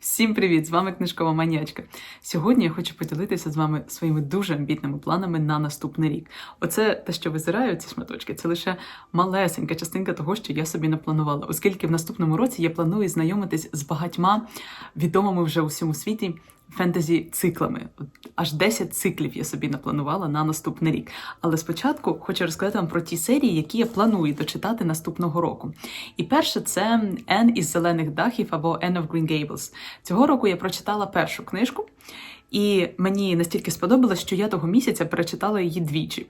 Всім привіт! З вами книжкова маніячка. Сьогодні я хочу поділитися з вами своїми дуже амбітними планами на наступний рік. Оце те, що визираю, ці шматочки, це лише малесенька частинка того, що я собі напланувала, оскільки в наступному році я планую знайомитись з багатьма відомими вже у всьому світі фентезі циклами. Аж 10 циклів я собі напланувала на наступний рік. Але спочатку хочу розказати вам про ті серії, які я планую дочитати наступного року. І перше це Ен із зелених дахів або Ен of Green Gables. Цього року я прочитала першу книжку, і мені настільки сподобалось, що я того місяця перечитала її двічі.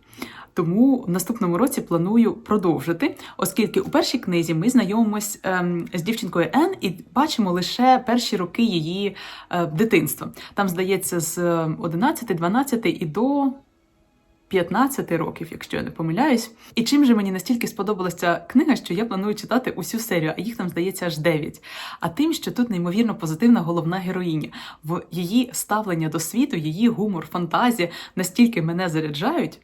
Тому в наступному році планую продовжити, оскільки у першій книзі ми знайомимось ем, з дівчинкою Ен і бачимо лише перші роки її е, дитинства. Там, здається, з 11, 12 і до 15 років, якщо я не помиляюсь. І чим же мені настільки сподобалася книга, що я планую читати усю серію, а їх там здається аж 9. А тим, що тут неймовірно позитивна головна героїня. В її ставлення до світу, її гумор, фантазія настільки мене заряджають.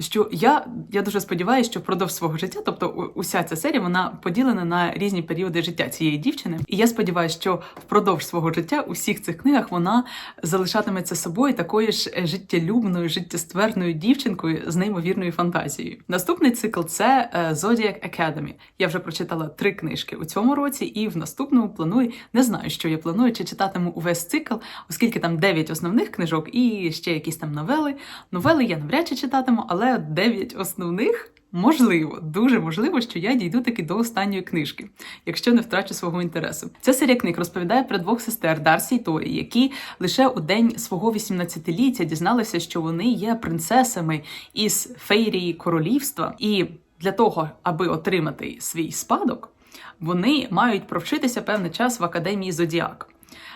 Що я, я дуже сподіваюся, що впродовж свого життя, тобто уся ця серія, вона поділена на різні періоди життя цієї дівчини. І я сподіваюся, що впродовж свого життя у всіх цих книгах вона залишатиметься собою такою ж життєлюбною, життєстверною дівчинкою з неймовірною фантазією. Наступний цикл це е, Zodiac Academy. Я вже прочитала три книжки у цьому році, і в наступному планую не знаю, що я планую, чи читатиму увесь цикл, оскільки там 9 основних книжок і ще якісь там новели. Новели я навряд чи читатиму, але 9 основних. Можливо, дуже можливо, що я дійду таки до останньої книжки, якщо не втрачу свого інтересу. Ця серія книг розповідає про двох сестер Дарсі і Торі, які лише у день свого 18-ліття дізналися, що вони є принцесами із фейрії королівства, і для того, аби отримати свій спадок, вони мають провчитися певний час в академії Зодіак.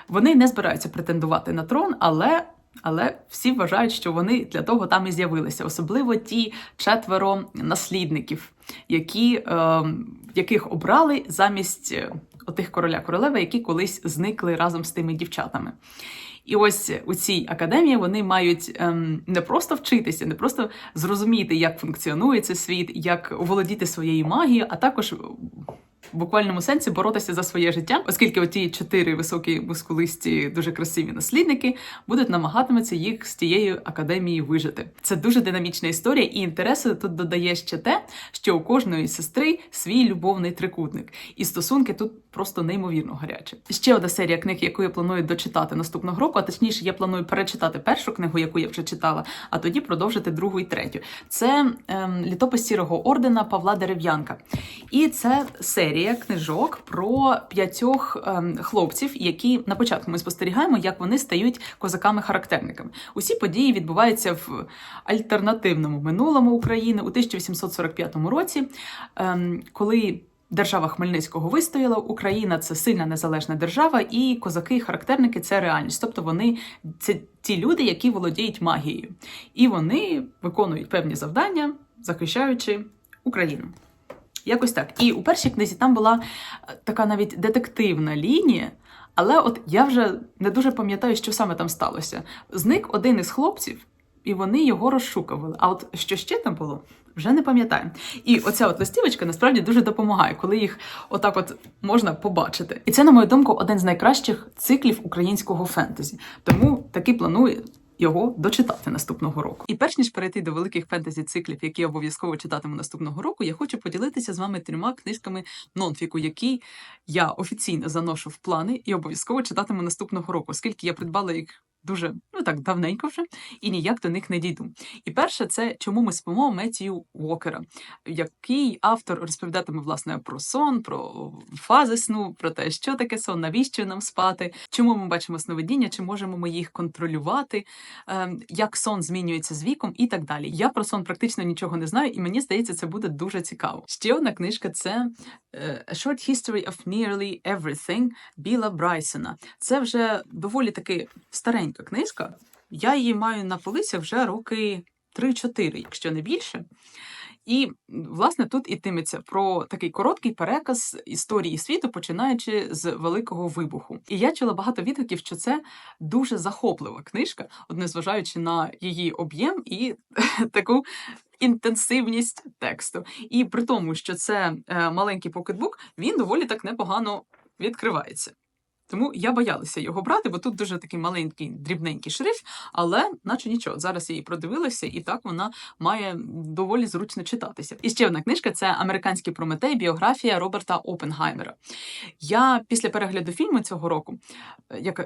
Вони не збираються претендувати на трон, але. Але всі вважають, що вони для того там і з'явилися, особливо ті четверо наслідників, які, е, яких обрали замість е, отих короля королеви, які колись зникли разом з тими дівчатами. І ось у цій академії вони мають ем, не просто вчитися, не просто зрозуміти, як функціонує цей світ, як оволодіти своєю магією, а також в буквальному сенсі боротися за своє життя, оскільки оті чотири високі мускулисті, дуже красиві наслідники будуть намагатиметься їх з тієї академії вижити. Це дуже динамічна історія, і інтересу тут додає ще те, що у кожної сестри свій любовний трикутник, і стосунки тут просто неймовірно гарячі. Ще одна серія книг, яку я планую дочитати наступного року, а точніше, я планую перечитати першу книгу, яку я вже читала, а тоді продовжити другу і третю. Це ем, літопис сірого ордена Павла Дерев'янка. І це серія книжок про п'ятьох ем, хлопців, які на початку ми спостерігаємо, як вони стають козаками-характерниками. Усі події відбуваються в альтернативному минулому України у 1845 році, ем, коли. Держава Хмельницького вистояла, Україна це сильна незалежна держава, і козаки-характерники це реальність. Тобто вони це ті люди, які володіють магією, і вони виконують певні завдання, захищаючи Україну. Якось так. І у першій книзі там була е, така навіть детективна лінія. Але от я вже не дуже пам'ятаю, що саме там сталося. Зник один із хлопців, і вони його розшукували. А от що ще там було, вже не пам'ятаю. І оця от листівочка насправді дуже допомагає, коли їх отак от можна побачити. І це, на мою думку, один з найкращих циклів українського фентезі. Тому таки планую. Його дочитати наступного року. І перш ніж перейти до великих фентезі циклів, які я обов'язково читатиму наступного року, я хочу поділитися з вами трьома книжками нонфіку, які я офіційно заношу в плани і обов'язково читатиму наступного року, оскільки я придбала їх дуже ну так давненько вже і ніяк до них не дійду. І перше, це чому ми спимо Меттію Уокера, який автор розповідатиме власне про сон, про фази сну, про те, що таке сон, навіщо нам спати, чому ми бачимо сновидіння, чи можемо ми їх контролювати, ем, як сон змінюється з віком і так далі. Я про сон практично нічого не знаю, і мені здається, це буде дуже цікаво. Ще одна книжка це е, A Short History of Nearly Everything Біла Брайсона. Це вже доволі таки старенька книжка. Я її маю на полиці вже роки 3-4, якщо не більше. І, власне, тут ітиметься про такий короткий переказ історії світу, починаючи з Великого вибуху. І я чула багато відгуків, що це дуже захоплива книжка, незважаючи на її об'єм і таку інтенсивність тексту. І при тому, що це е, маленький покетбук, він доволі так непогано відкривається. Тому я боялася його брати, бо тут дуже такий маленький, дрібненький шрифт, але наче нічого. Зараз я її продивилася, і так вона має доволі зручно читатися. І ще одна книжка це Американський Прометей, біографія Роберта Опенгаймера. Я після перегляду фільму цього року,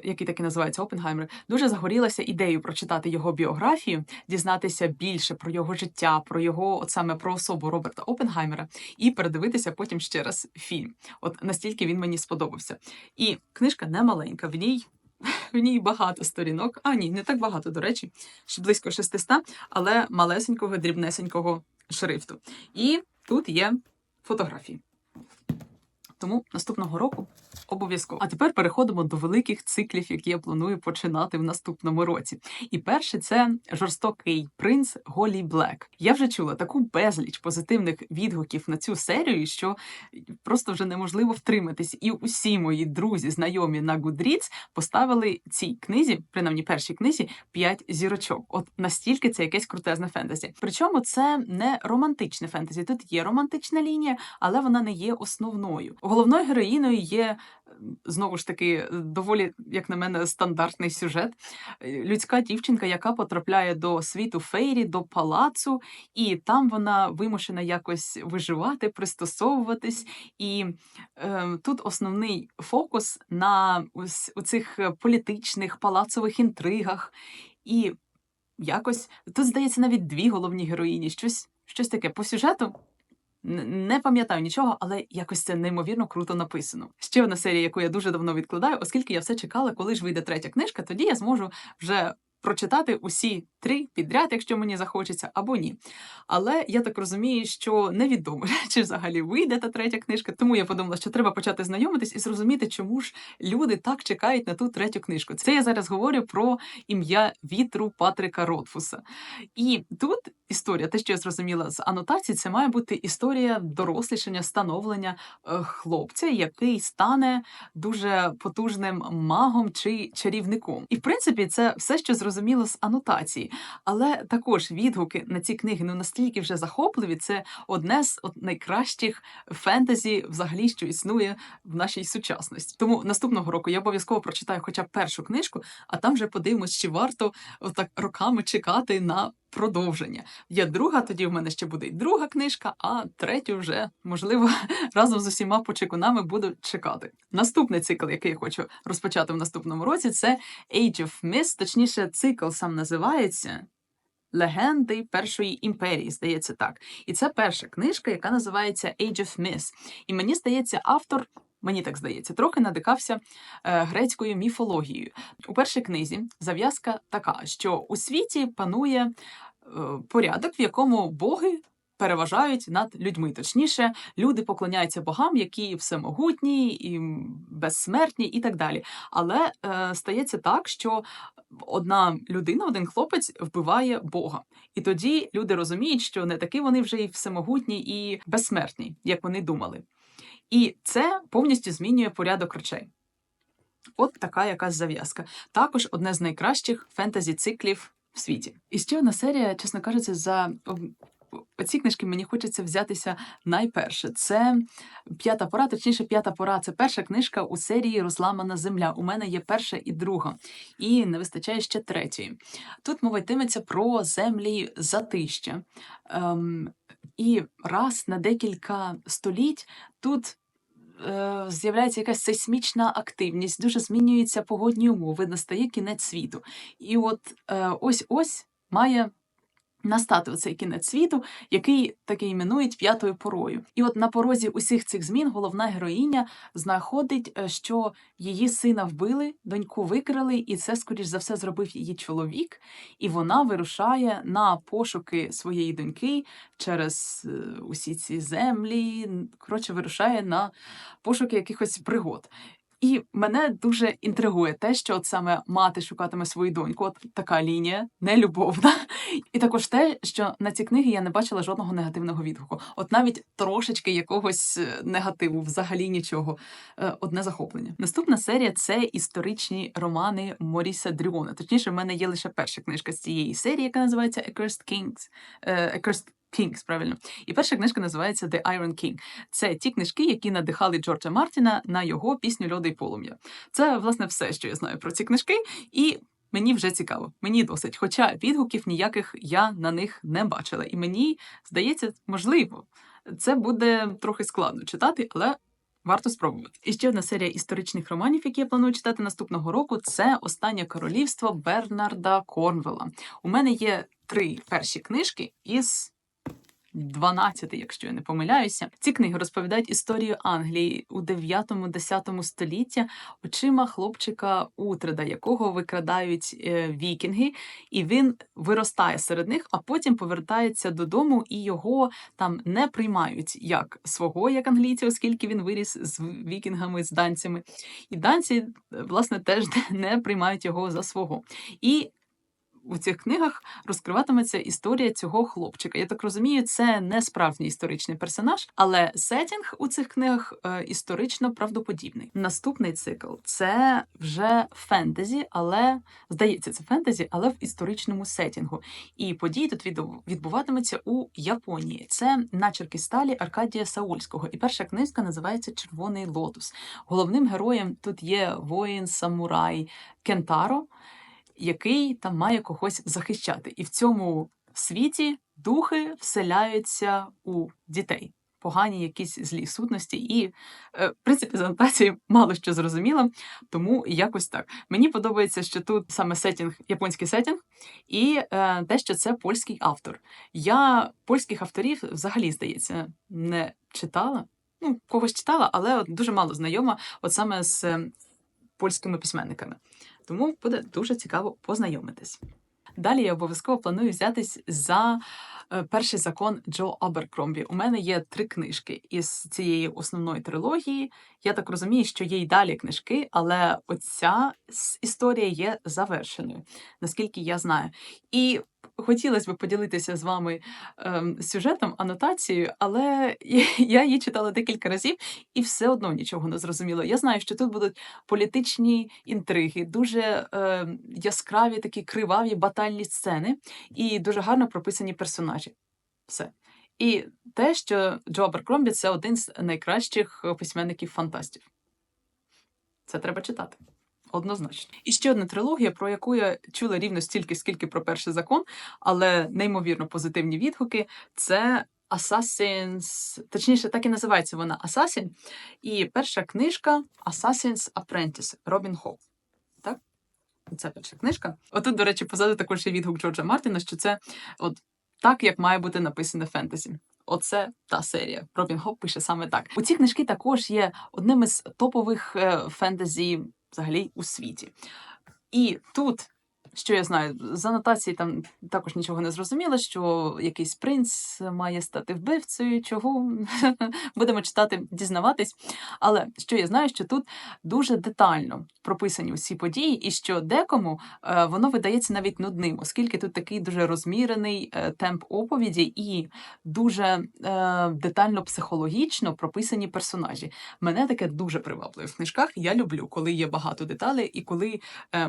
який таки називається Опенгаймер, дуже загорілася ідеєю прочитати його біографію, дізнатися більше про його життя, про його от саме про особу Роберта Опенгаймера, і передивитися потім ще раз фільм. От настільки він мені сподобався. І книжка не маленька, в ній. В ній багато сторінок, а ні, не так багато, до речі, близько 600, але малесенького, дрібнесенького шрифту. І тут є фотографії. Тому наступного року обов'язково. А тепер переходимо до великих циклів, які я планую починати в наступному році. І перше це жорстокий принц Голі Блек. Я вже чула таку безліч позитивних відгуків на цю серію, що просто вже неможливо втриматись. І усі мої друзі, знайомі на Goodreads поставили цій книзі, принаймні першій книзі, 5 зірочок. От настільки це якесь крутезне фентезі. Причому це не романтичне фентезі. Тут є романтична лінія, але вона не є основною. Головною героїною є знову ж таки доволі, як на мене, стандартний сюжет. Е, Людська дівчинка, яка потрапляє до світу фейрі, до палацу, і там вона вимушена якось виживати, пристосовуватись. І е, тут основний фокус на ось у цих е, політичних палацових інтригах. І якось тут, здається, навіть дві головні героїні. Щось, щось таке по сюжету. Не пам'ятаю нічого, але якось це неймовірно круто написано. Ще одна серія, яку я дуже давно відкладаю, оскільки я все чекала, коли ж вийде третя книжка, тоді я зможу вже прочитати усі три підряд, якщо мені захочеться, або ні. Але я так розумію, що невідомо, чи взагалі вийде та третя книжка. Тому я подумала, що треба почати знайомитись і зрозуміти, чому ж люди так чекають на ту третю книжку. Це я зараз говорю про ім'я вітру Патрика Ротфуса. І тут історія, те, що я зрозуміла з анотації, це має бути історія дорослішання, становлення е, хлопця, який стане дуже потужним магом чи чарівником. І в принципі, це все, що зрозуміло з анотації. Але також відгуки на ці книги ну настільки вже захопливі. Це одне з найкращих фентезі, взагалі, що існує в нашій сучасності. Тому наступного року я обов'язково прочитаю хоча б першу книжку, а там вже подивимось, чи варто отак роками чекати на продовження. Є друга, тоді в мене ще буде й друга книжка, а третю вже, можливо, разом з усіма почекунами буду чекати. Наступний цикл, який я хочу розпочати в наступному році, це Age of Mist, точніше, цикл сам називається. Легенди Першої імперії, здається так. І це перша книжка, яка називається Age of Mist. І мені здається, автор, мені так здається, трохи надикався е, грецькою міфологією. У першій книзі зав'язка така, що у світі панує порядок, в якому боги. Переважають над людьми. Точніше, люди поклоняються богам, які всемогутні, і безсмертні, і так далі. Але е, стається так, що одна людина, один хлопець вбиває Бога. І тоді люди розуміють, що не такі вони вже і всемогутні і безсмертні, як вони думали. І це повністю змінює порядок речей. От така якась зав'язка. Також одне з найкращих фентезі-циклів в світі. І ще одна серія, чесно кажучи, за ці книжки мені хочеться взятися найперше. Це п'ята пора, точніше, п'ята пора. Це перша книжка у серії Розламана земля. У мене є перша і друга, і не вистачає ще третьої. Тут мова йтиметься про землі затища. Ем, і раз на декілька століть тут. Е, З'являється якась сейсмічна активність, дуже змінюються погодні умови, настає кінець світу. І от е, ось ось має настати оцей кінець світу, який таки іменують п'ятою порою. І от на порозі усіх цих змін головна героїня знаходить, е, що її сина вбили, доньку викрали, і це, скоріш за все, зробив її чоловік. І вона вирушає на пошуки своєї доньки через е, усі ці землі. Коротше, вирушає на пошуки якихось пригод. І мене дуже інтригує те, що от саме мати шукатиме свою доньку, от така лінія, нелюбовна. І також те, що на ці книги я не бачила жодного негативного відгуку. От навіть трошечки якогось е, негативу, взагалі нічого. Е, Одне захоплення. Наступна серія це історичні романи Моріса Дрюона. Точніше, в мене є лише перша книжка з цієї серії, яка називається A Cursed Kings, е, A Cursed Kings, правильно. І перша книжка називається The Iron King. Це ті книжки, які надихали Джорджа Мартіна на його пісню Льоди і полум'я. Це, власне, все, що я знаю про ці книжки, і мені вже цікаво, мені досить. Хоча відгуків ніяких я на них не бачила. І мені здається, можливо, це буде трохи складно читати, але. Варто спробувати. І ще одна серія історичних романів, які я планую читати наступного року, це Останнє королівство Бернарда Корнвелла. У мене є три перші книжки із 12, якщо я не помиляюся. Ці книги розповідають історію Англії у 9-10 столітті очима хлопчика Утреда, якого викрадають е, вікінги, і він виростає серед них, а потім повертається додому, і його там не приймають як свого, як англійця, оскільки він виріс з вікінгами, з данцями. І данці, власне, теж не приймають його за свого. І у цих книгах розкриватиметься історія цього хлопчика. Я так розумію, це не справжній історичний персонаж, але сетінг у цих книгах е, історично правдоподібний. Наступний цикл це вже фентезі, але здається, це фентезі, але в історичному сетінгу. І події тут відбуватимуться у Японії. Це начерки сталі Аркадія Саульського. І перша книжка називається Червоний лотос. Головним героєм тут є воїн самурай Кентаро який там має когось захищати. І в цьому світі духи вселяються у дітей. Погані якісь злі сутності, і, е, в принципі, з анотацією мало що зрозуміла, тому якось так. Мені подобається, що тут саме сетінг, японський сетінг, і е, те, що це польський автор. Я польських авторів взагалі, здається, не читала. Ну, когось читала, але от дуже мало знайома, от саме з е, польськими письменниками. Тому буде дуже цікаво познайомитись. Далі я обов'язково планую взятись за е, перший закон Джо Аберкромбі. У мене є три книжки із цієї основної трилогії. Я так розумію, що є й далі книжки, але оця історія є завершеною, наскільки я знаю. І хотілося б поділитися з вами ем, сюжетом, анотацією, але я її читала декілька разів і все одно нічого не зрозуміла. Я знаю, що тут будуть політичні інтриги, дуже е, яскраві такі криваві батальні сцени і дуже гарно прописані персонажі. Все. І те, що Джо Аберкромбі це один з найкращих е, письменників фантастів. Це треба читати. Однозначно. І ще одна трилогія, про яку я чула рівно стільки, скільки про перший закон, але неймовірно позитивні відгуки. Це Assassin's, точніше, так і називається вона Assassin. І перша книжка Assassin's Apprentice Робін Хоу. Так? Це перша книжка. Отут, до речі, позаду також є відгук Джорджа Мартіна, що це от так, як має бути написане фентезі. Оце та серія. Робін Хоп пише саме так. У ці книжки також є одним із топових е, фентезі взагалі у світі. І тут, що я знаю, з анотації там також нічого не зрозуміло, що якийсь принц має стати вбивцею, чого будемо читати, дізнаватись. Але що я знаю, що тут дуже детально прописані усі події, і що декому е, воно видається навіть нудним, оскільки тут такий дуже розмірений е, темп оповіді і дуже е, детально психологічно прописані персонажі. Мене таке дуже приваблює в книжках. Я люблю, коли є багато деталей і коли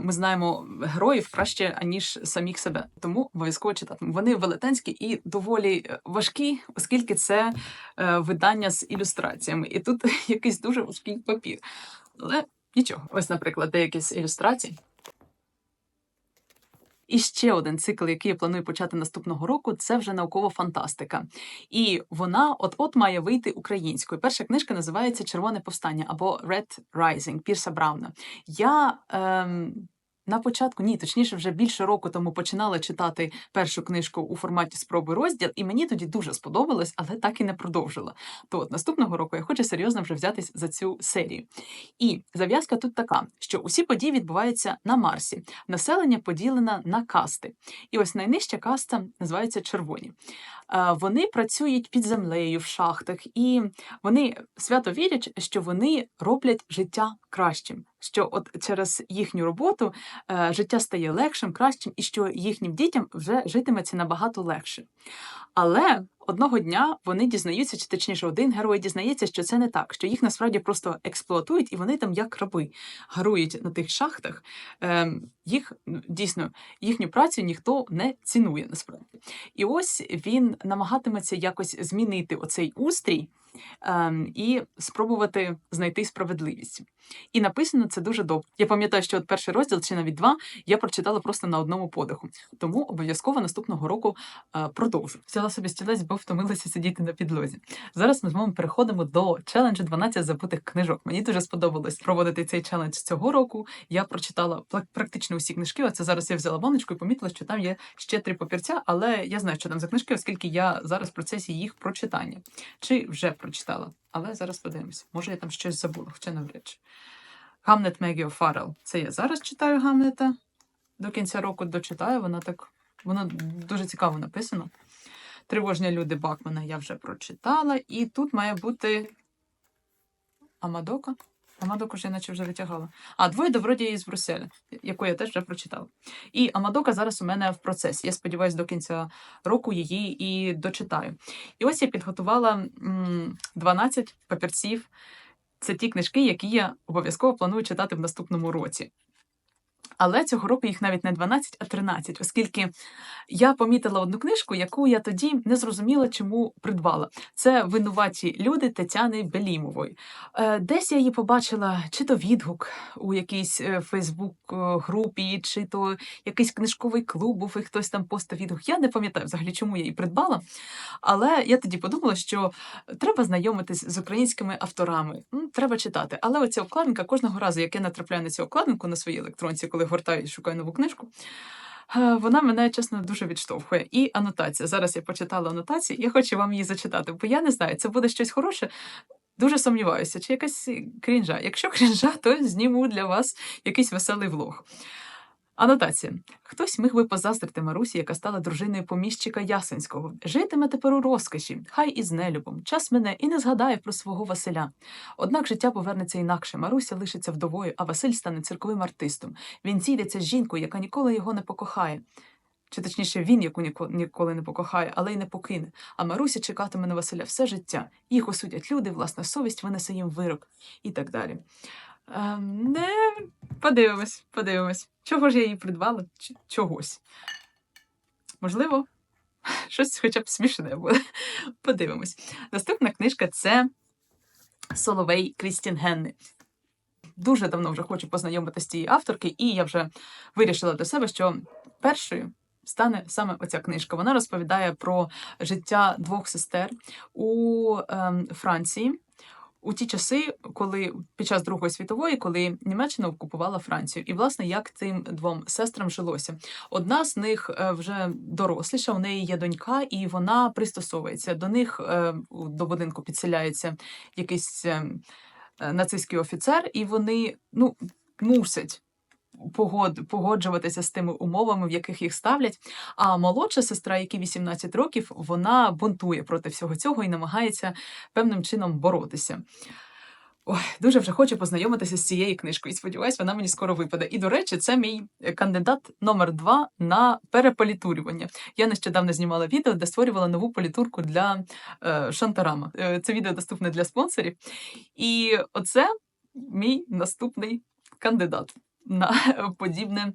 ми знаємо героїв краще аніж самих себе. Тому обов'язково читати. Вони велетенські і доволі е, важкі, оскільки це е, видання з ілюстраціями. І тут якийсь дуже важкий папір. Але нічого. Ось, наприклад, деякі з ілюстрацій. І ще один цикл, який я планую почати наступного року, це вже наукова фантастика. І вона от-от має вийти українською. Перша книжка називається Червоне повстання або Red Rising Пірса Брауна. Я ем, на початку, ні, точніше, вже більше року тому починала читати першу книжку у форматі спроби розділ, і мені тоді дуже сподобалось, але так і не продовжила. То от наступного року я хочу серйозно вже взятись за цю серію. І зав'язка тут така, що усі події відбуваються на Марсі. Населення поділено на касти. І ось найнижча каста називається червоні. Е, Вони працюють під землею в шахтах, і вони свято вірять, що вони роблять життя кращим. Що от через їхню роботу е, життя стає легшим, кращим, і що їхнім дітям вже житиметься набагато легше. Але одного дня вони дізнаються, чи точніше, один герой дізнається, що це не так, що їх насправді просто експлуатують, і вони там як раби гарують на тих шахтах. Ем, їх ну, дійсно їхню працю ніхто не цінує насправді. І ось він намагатиметься якось змінити оцей устрій і спробувати знайти справедливість. І написано це дуже добре. Я пам'ятаю, що от перший розділ, чи навіть два, я прочитала просто на одному подиху. Тому обов'язково наступного року е, продовжу. Взяла собі стілець, бо втомилася сидіти на підлозі. Зараз ми з вами переходимо до челенджу 12 забутих книжок. Мені дуже сподобалось проводити цей челендж цього року. Я прочитала практично усі книжки. Оце зараз я взяла баночку і помітила, що там є ще три папірця, але я знаю, що там за книжки, оскільки я зараз в процесі їх прочитання. Чи вже прочитала. Але зараз подивимось. Може, я там щось забула, хоча навряд чи. Гамлет Мегі Фаррел. Це я зараз читаю Гамлета. До кінця року дочитаю. Вона так. Воно дуже цікаво написано. Тривожні люди Бакмана я вже прочитала. І тут має бути Амадока. Амадоку ж я наче вже витягала. А, двоє добродії з Брюсселя, яку я теж вже прочитала. І Амадока зараз у мене в процесі. Я сподіваюся, до кінця року її і дочитаю. І ось я підготувала м, 12 папірців. Це ті книжки, які я обов'язково планую читати в наступному році. Але цього року їх навіть не 12, а 13, оскільки я помітила одну книжку, яку я тоді не зрозуміла, чому придбала. Це винуваті люди Тетяни Белімової. Е, Десь я її побачила, чи то відгук у якійсь Фейсбук-групі, чи то якийсь книжковий клуб, був і хтось там постав відгук. Я не пам'ятаю взагалі, чому я її придбала. Але я тоді подумала, що треба знайомитись з українськими авторами. Треба читати. Але оця обкладинка кожного разу, як я натрапляю на цю обкладинку на своїй електронці, коли гортаю і шукаю нову книжку. е, Вона мене чесно дуже відштовхує. І анотація. Зараз я почитала анотацію, я хочу вам її зачитати, бо я не знаю, це буде щось хороше. Дуже сумніваюся, чи якась крінжа. Якщо крінжа, то зніму для вас якийсь веселий влог. Анотація. Хтось міг би позаздрити Марусі, яка стала дружиною поміщика Ясенського. Житиме тепер у розкоші, хай і з нелюбом. Час мене і не згадає про свого Василя. Однак життя повернеться інакше. Маруся лишиться вдовою, а Василь стане цирковим артистом. Він зійдеться з жінкою, яка ніколи його не покохає. Чи точніше, він яку ніко- ніколи не покохає, але й не покине. А Маруся чекатиме на Василя все життя. Їх осудять люди, власна совість винесе їм вирок і так далі. Ем, не подивимось, подивимось. Чого ж я її придбала? Ч- чогось. Можливо, щось хоча б смішне буде. Подивимось. Наступна книжка це Соловей Крістін Генни. Дуже давно вже хочу познайомитися з цією авторки, і я вже вирішила для себе, що першою стане саме оця книжка. Вона розповідає про життя двох сестер у ем, Франції. У ті часи, коли під час Другої світової, коли Німеччина окупувала Францію, і власне як цим двом сестрам жилося. Одна з них е, вже доросліша, у неї є донька, і вона пристосовується до них е, до будинку підселяється якийсь е, нацистський офіцер, і вони ну мусять. Погод, погоджуватися з тими умовами, в яких їх ставлять. А молодша сестра, якій 18 років, вона бунтує проти всього цього і намагається певним чином боротися. Ой, дуже вже хочу познайомитися з цією книжкою. І сподіваюсь, вона мені скоро випаде. І, до речі, це мій кандидат номер два на переполітурювання. Я нещодавно знімала відео, де створювала нову політурку для е, Шантарама. Е, це відео доступне для спонсорів. І оце мій наступний кандидат на подібне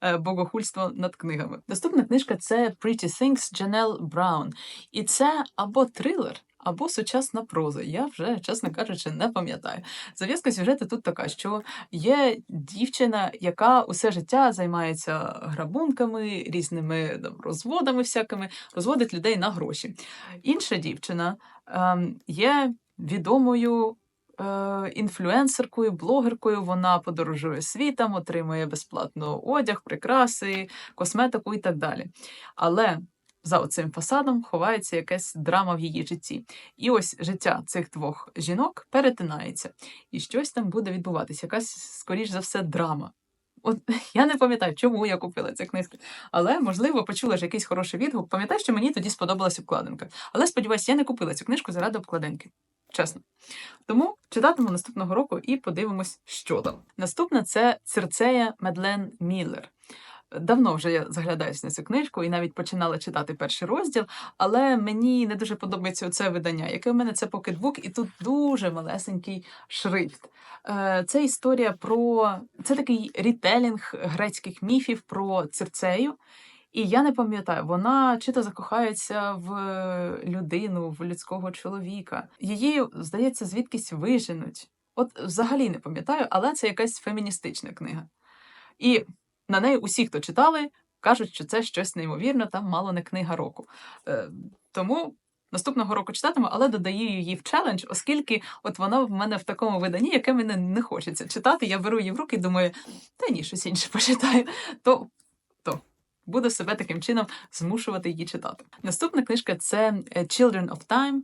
е, богохульство над книгами. Наступна книжка це Pretty Things Джанел Браун. І це або трилер, або сучасна проза. Я вже, чесно кажучи, не пам'ятаю. Зав'язка сюжету тут така, що є дівчина, яка усе життя займається грабунками, різними там, розводами всякими, розводить людей на гроші. Інша дівчина ем, є відомою. Е, Інфлюенсеркою, блогеркою, вона подорожує світом, отримує безплатно одяг, прикраси, косметику і так далі. Але за оцим фасадом ховається якась драма в її житті. І ось життя цих двох жінок перетинається, і щось там буде відбуватися, якась, скоріш за все, драма. От я не пам'ятаю, чому я купила цю книжку, але можливо почула ж якийсь хороший відгук. Пам'ятаю, що мені тоді сподобалась обкладинка. Але сподіваюся, я не купила цю книжку заради обкладинки. Чесно. Тому читатиму наступного року і подивимось, що там. Наступна це Цирцея Медлен Міллер. Давно вже я заглядаюсь на цю книжку і навіть починала читати перший розділ, але мені не дуже подобається це видання, яке в мене це покетбук, і тут дуже малесенький шрифт. Е, Це історія про це такий рітелінг грецьких міфів про Цирцею. І я не пам'ятаю, вона чи то закохається в людину, в людського чоловіка. Її, здається, звідкись виженуть. От взагалі не пам'ятаю, але це якась феміністична книга. І на неї усі, хто читали, кажуть, що це щось неймовірне, там мало не книга року. Е, тому наступного року читатиму, але додаю її в челендж, оскільки от вона в мене в такому виданні, яке мене не хочеться читати. Я беру її в руки і думаю, та ні, щось інше почитаю. То, буду себе таким чином змушувати її читати. Наступна книжка це е, Children of Time е,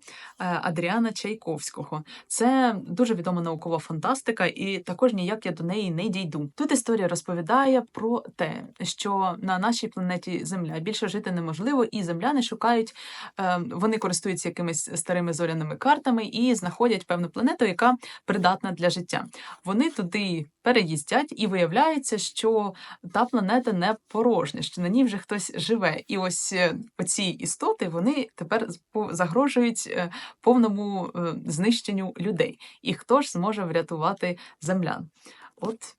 Адріана Чайковського. Це дуже відома наукова фантастика, і також ніяк я до неї не дійду. Тут історія розповідає про те, що на нашій планеті Земля більше жити неможливо, і земляни шукають, е, вони користуються якимись старими зоряними картами і знаходять певну планету, яка придатна для життя. Вони туди переїздять, і виявляється, що та планета не порожня, що на ній вже хтось живе. І ось е, оці істоти вони тепер загрожують е, повному е, знищенню людей. І хто ж зможе врятувати землян? От.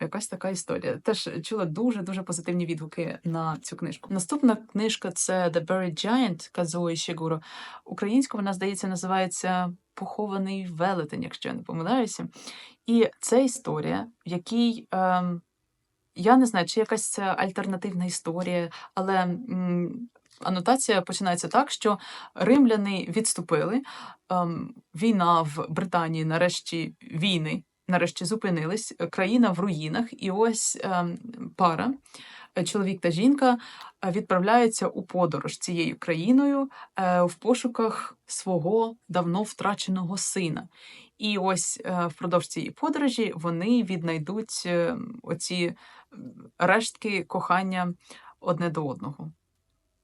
Якась така історія. Теж чула дуже дуже позитивні відгуки на цю книжку. Наступна книжка це The Buried Giant Казуо Ішігуро. Українською вона, здається, називається Похований велетень, якщо я не помиляюся. І це історія, в якій ем, я не знаю, чи якась альтернативна історія, але м, анотація починається так, що римляни відступили. Ем, війна в Британії, нарешті війни, нарешті зупинились. е, Країна в руїнах, і ось ем, пара. е, Чоловік та жінка е, відправляються у подорож цією країною в пошуках свого давно втраченого сина. І ось впродовж цієї подорожі вони віднайдуть е, оці рештки кохання одне до одного.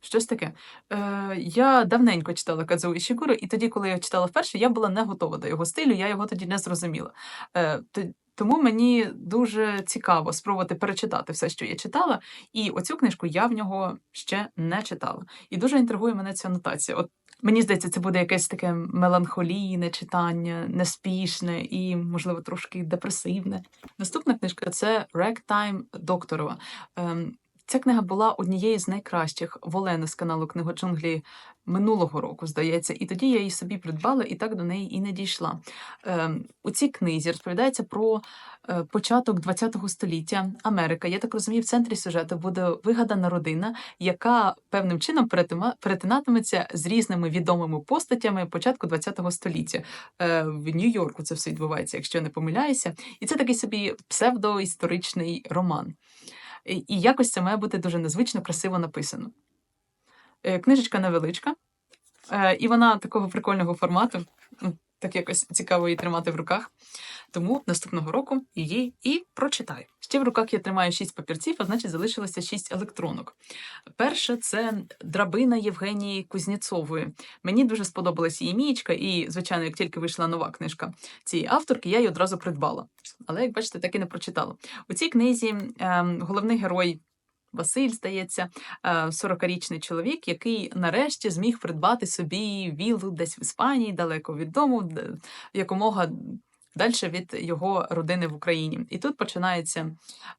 Щось таке. Е, я давненько читала Кадзу Ішігуру, і тоді, коли я читала вперше, я була не готова до його стилю, я його тоді не зрозуміла. Е, то- тому мені дуже цікаво спробувати перечитати все, що я читала, і оцю книжку я в нього ще не читала. І дуже інтригує мене ця анотація. От мені здається, це буде якесь таке меланхолійне читання, неспішне і, можливо, трошки депресивне. Наступна книжка це Ragtime Докторова. Ем, Ця книга була однією з найкращих в Олени з каналу Книго Джунглі минулого року, здається, і тоді я її собі придбала і так до неї і не дійшла. Ем, у цій книзі розповідається про е, початок ХХ століття Америка. Я так розумію, в центрі сюжету буде вигадана родина, яка певним чином перетинатиметься з різними відомими постатями початку ХХ століття. Е, в Нью-Йорку це все відбувається, якщо не помиляюся. І це такий собі псевдоісторичний роман. І якось це має бути дуже незвично, красиво написано. Е, Книжечка невеличка, е, і вона такого прикольного формату. Так якось цікаво її тримати в руках. Тому наступного року її і прочитаю. Ще в руках я тримаю шість папірців, а значить залишилося шість електронок. Перше це драбина Євгенії Кузнєцової. Мені дуже сподобалась її мієчка, і, звичайно, як тільки вийшла нова книжка цієї авторки, я її одразу придбала. Але, як бачите, так і не прочитала. У цій книзі ем, головний герой. Василь, здається, е, 40-річний чоловік, який нарешті зміг придбати собі віллу десь в Іспанії, далеко від дому, якомога далі від його родини в Україні. І тут починається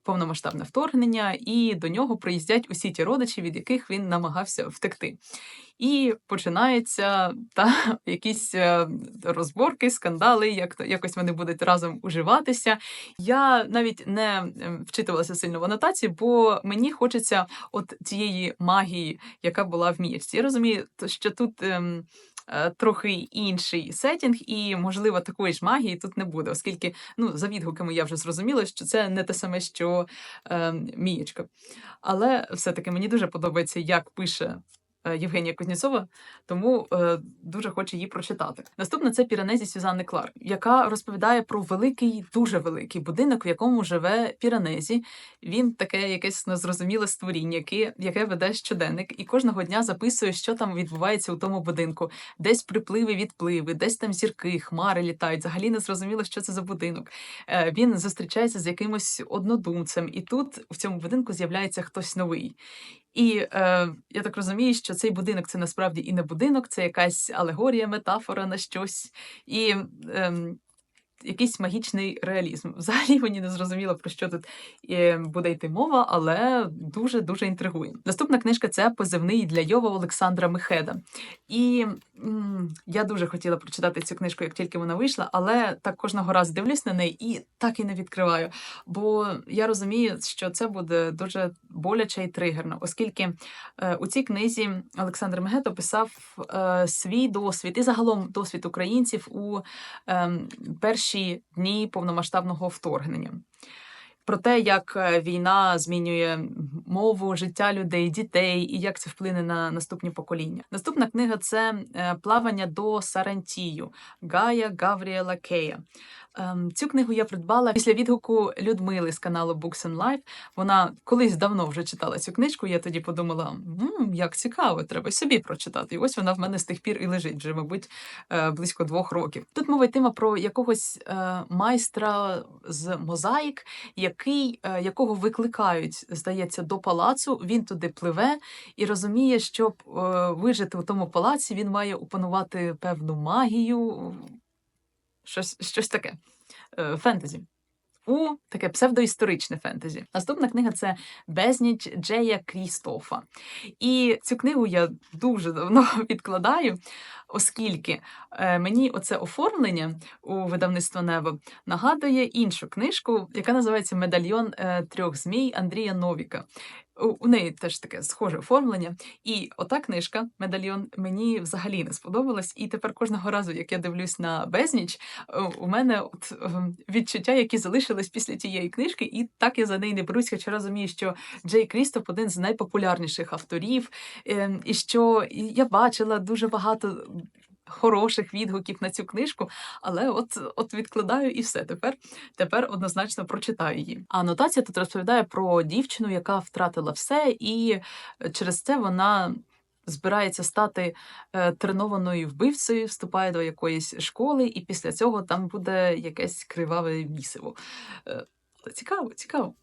повномасштабне вторгнення, і до нього приїздять усі ті родичі, від яких він намагався втекти. І починаються та якісь е, розборки, скандали, як то якось вони будуть разом уживатися. Я навіть не вчитувалася сильно в анотації, бо мені хочеться от цієї магії, яка була в мірці. Я розумію, що тут. ем, Трохи інший сетінг, і можливо такої ж магії тут не буде, оскільки ну за відгуками я вже зрозуміла, що це не те саме, що е, Мієчка. Але все-таки мені дуже подобається, як пише е, Євгенія Кузнєцова, тому е, дуже хочу її прочитати. Наступна це Піранезі Сюзанни Кларк, яка розповідає про великий, дуже великий будинок, в якому живе Піранезі. Він таке якесь незрозуміле створіння, яке, яке веде щоденник, і кожного дня записує, що там відбувається у тому будинку. Десь припливи, відпливи, десь там зірки, хмари літають. Взагалі не зрозуміло, що це за будинок. Е, Він зустрічається з якимось однодумцем, і тут в цьому будинку з'являється хтось новий. І е, я так розумію, що цей будинок це насправді і не будинок, це якась алегорія, метафора на щось. І ем, якийсь магічний реалізм. Взагалі мені не зрозуміло, про що тут е, буде йти мова, але дуже дуже інтригує. Наступна книжка це позивний для Йова Олександра Мехеда. І м, я дуже хотіла прочитати цю книжку, як тільки вона вийшла, але так кожного разу дивлюсь на неї і так і не відкриваю. Бо я розумію, що це буде дуже боляче і тригерно, оскільки е, у цій книзі Олександр Мегет описав е, свій досвід і загалом досвід українців у ем, перші дні повномасштабного вторгнення. Про те, як е, війна змінює мову, життя людей, дітей і як це вплине на наступні покоління. Наступна книга це Плавання до Сарантію Гая Гавріела Кея. Ем, Цю книгу я придбала після відгуку Людмили з каналу Books and Life. Вона колись давно вже читала цю книжку. Я тоді подумала, «М, як цікаво, треба собі прочитати. І ось вона в мене з тих пір і лежить вже, мабуть, е, близько двох років. Тут мова йтиме про якогось е, майстра з мозаїк, який, е, якого викликають, здається, до палацу. Він туди пливе і розуміє, щоб вижити у тому палаці, він має опанувати певну магію, щось, щось таке. Е, Фентезі. У таке псевдоісторичне фентезі. Наступна книга це Безніч Джея Крістофа. І цю книгу я дуже давно відкладаю, оскільки е, мені оце оформлення у видавництво Небо нагадує іншу книжку, яка називається Медальйон е, трьох змій Андрія Новіка. У, неї теж таке схоже оформлення. І ота книжка, медальйон, мені взагалі не сподобалась. І тепер кожного разу, як я дивлюсь на безніч, е, у мене от ем, відчуття, які залишились після тієї книжки, і так я за неї не берусь, хоча розумію, що Джей Крістоп один з найпопулярніших авторів, ем, і що я бачила дуже багато. Хороших відгуків на цю книжку, але от от відкладаю і все. Тепер тепер однозначно прочитаю її. А анотація тут розповідає про дівчину, яка втратила все, і через це вона збирається стати е, тренованою вбивцею, вступає до якоїсь школи, і після цього там буде якесь криваве місиво. Але Цікаво, цікаво.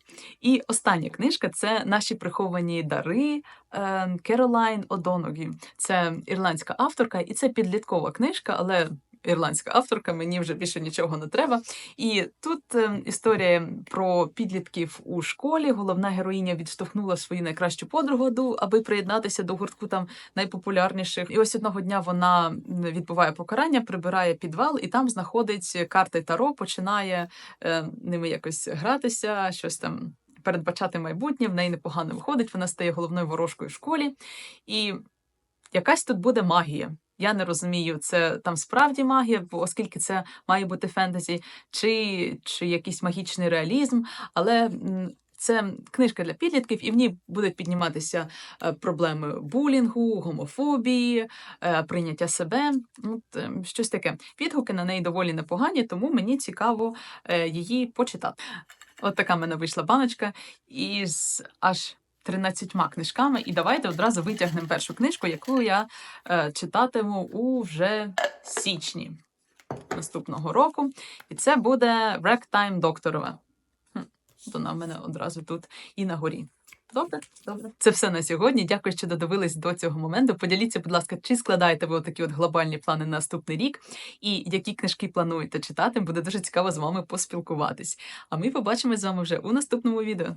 І остання книжка це наші приховані дари е, Керолайн Одоногі. Це ірландська авторка, і це підліткова книжка, але ірландська авторка, мені вже більше нічого не треба. І тут е, історія про підлітків у школі. Головна героїня відштовхнула свою найкращу подругу, аби приєднатися до гуртку там найпопулярніших. І ось одного дня вона відбуває покарання, прибирає підвал, і там знаходить карти Таро, починає е, ними якось гратися, щось там. Передбачати майбутнє, в неї непогано виходить, вона стає головною ворожкою в школі. І якась тут буде магія. Я не розумію, це там справді магія, оскільки це має бути фентезі, чи, чи якийсь магічний реалізм, але. Це книжка для підлітків, і в ній будуть підніматися е, проблеми булінгу, гомофобії, е, прийняття себе. От, е, щось таке. Відгуки на неї доволі непогані, тому мені цікаво її почитати. От така в мене вийшла баночка із аж 13 книжками. І давайте одразу витягнемо першу книжку, яку я е, читатиму у вже січні наступного року. І це буде Ragtime Докторова. Хм, Вона в мене одразу тут і на горі. Добре, добре. Це все на сьогодні. Дякую, що додивились до цього моменту. Поділіться, будь ласка, чи складаєте ви такі от глобальні плани на наступний рік, і які книжки плануєте читати. Буде дуже цікаво з вами поспілкуватись. А ми побачимось з вами вже у наступному відео.